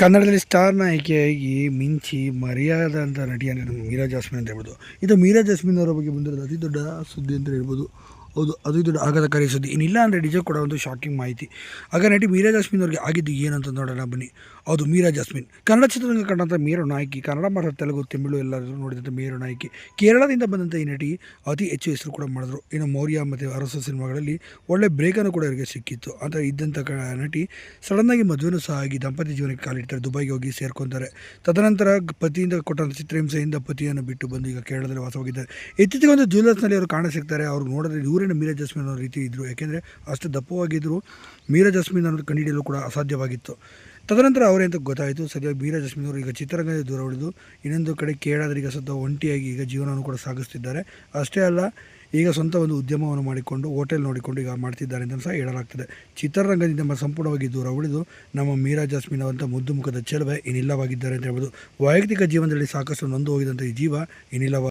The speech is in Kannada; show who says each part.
Speaker 1: ಕನ್ನಡದಲ್ಲಿ ಸ್ಟಾರ್ ನಾಯಕಿಯಾಗಿ ಮಿಂಚಿ ಮರೆಯಾದಂಥ ನಟಿ ಅಂದರೆ ಮೀರಾ ಜಾಸ್ಮಿನ್ ಅಂತ ಹೇಳ್ಬೋದು. ಇದು ಮೀರಾ ಜಾಸ್ಮಿನ್ ಅವರ ಬಗ್ಗೆ ಬಂದಿರೋದು ಅತಿ ದೊಡ್ಡ ಸುದ್ದಿ ಅಂತ ಹೇಳ್ಬೋದು. ಹೌದು, ಅದು ಇದು ಆಗದ ಆಘಾತಕಾರಿ ಸುದ್ದಿ. ಇನ್ನಿಲ್ಲ ಅಂದರೆ ನಿಜ ಕೂಡ ಒಂದು ಶಾಕಿಂಗ್ ಮಾಹಿತಿ. ಆಗ ನಟಿ ಮೀರಾ ಜಾಸ್ಮಿನ್ ಅವರಿಗೆ ಆಗಿದ್ದು ಏನಂತ ನೋಡೋಣ ಬನ್ನಿ. ಹೌದು, ಮೀರಾ ಜಾಸ್ಮಿನ್. ಕನ್ನಡ ಚಿತ್ರರಂಗ ಕಂಡಂಥ ಮೀರಾ ನಾಯಕಿ, ಕನ್ನಡ ಮರ ತೆಲುಗು, ತಮಿಳು ಎಲ್ಲರೂ ನೋಡಿದಂಥ ಮೀರಾ ನಾಯಕಿ. ಕೇರಳದಿಂದ ಬಂದಂಥ ಈ ನಟಿ ಅತಿ ಹೆಚ್ಚು ಹೆಸರು ಕೂಡ ಮಾಡಿದ್ರು. ಇನ್ನು ಮೌರ್ಯ ಮತ್ತು ಅರಸ ಸಿನಿಮಾಗಳಲ್ಲಿ ಒಳ್ಳೆ ಬ್ರೇಕನ್ನು ಕೂಡ ಇವರಿಗೆ ಸಿಕ್ಕಿತ್ತು. ಅಂತ ಇದ್ದಂಥ ಕ, ನಟಿ ಸಡನ್ನಾಗಿ ಮದುವೆನೂ ಸಹ ಆಗಿ ದಂಪತಿ ಜೀವನಕ್ಕೆ ಕಾಲಿಡ್ತಾರೆ, ದುಬೈಗೆ ಹೋಗಿ ಸೇರ್ಕೊತಾರೆ. ತದನಂತರ ಪತಿಯಿಂದ ಕೊಟ್ಟಂಥ ಚಿತ್ರಹಿಂಸೆಯಿಂದ ಪತಿಯನ್ನು ಬಿಟ್ಟು ಬಂದು ಈಗ ಕೇರಳದಲ್ಲಿ ವಾಸವಾಗಿದ್ದಾರೆ ಇತ್ತೀಚೆಗೆ ಒಂದು ಜ್ಯುವೆಲರ್ಸ್ನಲ್ಲಿ ಅವರು ಕಾಣ ಸಿಗ್ತಾರೆ. ಅವ್ರು ನೋಡಿದ್ರೆ ಇವರೇನು ಮೀರಾ ಜಸ್ಮಿನ್ ಅನ್ನೋ ರೀತಿ ಇದ್ದರು ಯಾಕೆಂದರೆ ಅಷ್ಟು ದಪ್ಪವಾಗಿದ್ದರು ಮೀರಾ ಜಸ್ಮಿನ್ ಅನ್ನೋದು ಕಂಡುಹಿಡಿಯಲು ಕೂಡ ಅಸಾಧ್ಯವಾಗಿತ್ತು. ತದನಂತರ ಅವರೇ ಅಂತ ಗೊತ್ತಾಯಿತು. ಸರಿಯಾಗಿ ಮೀರಾ ಜಸ್ಮಿನ್ ಅವರು ಈಗ ಚಿತ್ರರಂಗದ ದೂರ ಉಳಿದು ಇನ್ನೊಂದು ಕಡೆ ಈಗ ಸದ್ಯ ಒಂಟಿಯಾಗಿ ಈಗ ಜೀವನವನ್ನು ಕೂಡ ಸಾಗಿಸ್ತಿದ್ದಾರೆ. ಅಷ್ಟೇ ಅಲ್ಲ, ಈಗ ಸ್ವಂತ ಒಂದು ಉದ್ಯಮವನ್ನು ಮಾಡಿಕೊಂಡು ಹೋಟೆಲ್ ನೋಡಿಕೊಂಡು ಈಗ ಮಾಡ್ತಿದ್ದಾರೆ ಅಂತ ಸಹ ಹೇಳಲಾಗ್ತದೆ. ಚಿತ್ರರಂಗದಿಂದ ನಮ್ಮ ಸಂಪೂರ್ಣವಾಗಿ ದೂರ ಉಳಿದು ನಮ್ಮ ಮೀರಾ ಜಾಸ್ಮಿನ್ ಅವಂಥ ಮುದ್ದು ಮುಖದ ಚೆಲುವೆ ಇನ್ನಿಲ್ಲವಾಗಿದ್ದಾರೆ ಅಂತ ಹೇಳ್ಬೋದು. ವೈಯಕ್ತಿಕ ಜೀವನದಲ್ಲಿ ಸಾಕಷ್ಟು ನೊಂದು ಹೋಗಿದಂಥ ಈ ಜೀವ ಇನ್ನಿಲ್ಲವ